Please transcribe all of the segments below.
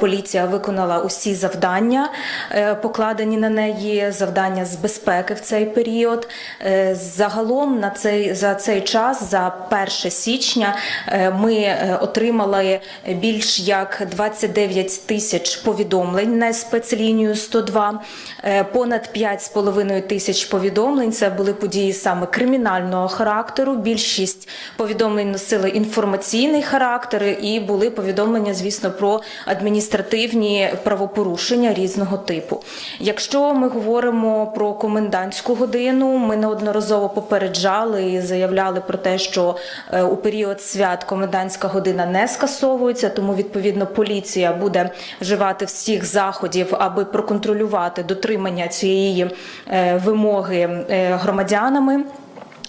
Поліція виконала усі завдання, е, покладені на неї завдання з безпеки в цей період. Е, Загалом на цей за цей час, за 1 січня, е, ми отримали більш як 29 тисяч повідомлень на спецлінію 102, е, понад 5,5 тисяч повідомлень. Це були події саме кримінального характеру. Більшість повідомлень носили інформаційний характер і були повідомлення, звісно, про адміністративні правопорушення різного типу. Якщо ми говоримо про комендантську годину, ми неодноразово попереджали і заявляли про те, що е, у період свят комендантська година не скасовується, тому відповідно поліція буде вживати всіх заходів, аби проконтролювати дотримання цієї е, вимоги е, громадянами.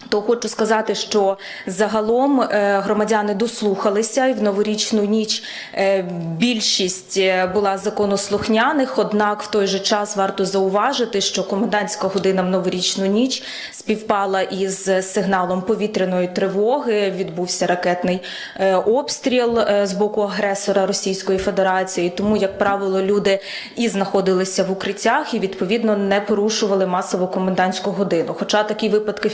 То хочу сказати, що загалом е, громадяни дослухалися і в новорічну ніч е, більшість е, була законослухняних. Однак в той же час варто зауважити, що комендантська година в новорічну ніч співпала із сигналом повітряної тривоги. Відбувся ракетний обстріл з боку агресора Російської Федерації. Тому, як правило, люди і знаходилися в укриттях, і відповідно не порушували масово комендантську годину. Хоча такі випадки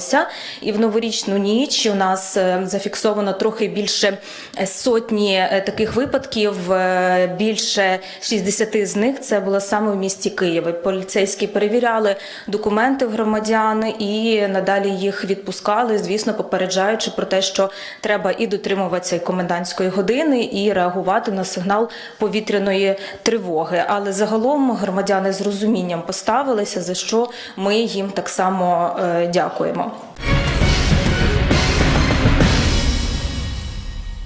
фіксувалися, і в новорічну ніч у нас е, зафіксовано трохи більше сотні е, таких випадків. е, Більше 60 з них це було саме в місті Києві. Поліцейські перевіряли документи в громадян і надалі їх відпускали, звісно, попереджаючи про те, що треба і дотримуватися комендантської години, і реагувати на сигнал повітряної тривоги. Але загалом громадяни з розумінням поставилися, за що ми їм так само дякуємо.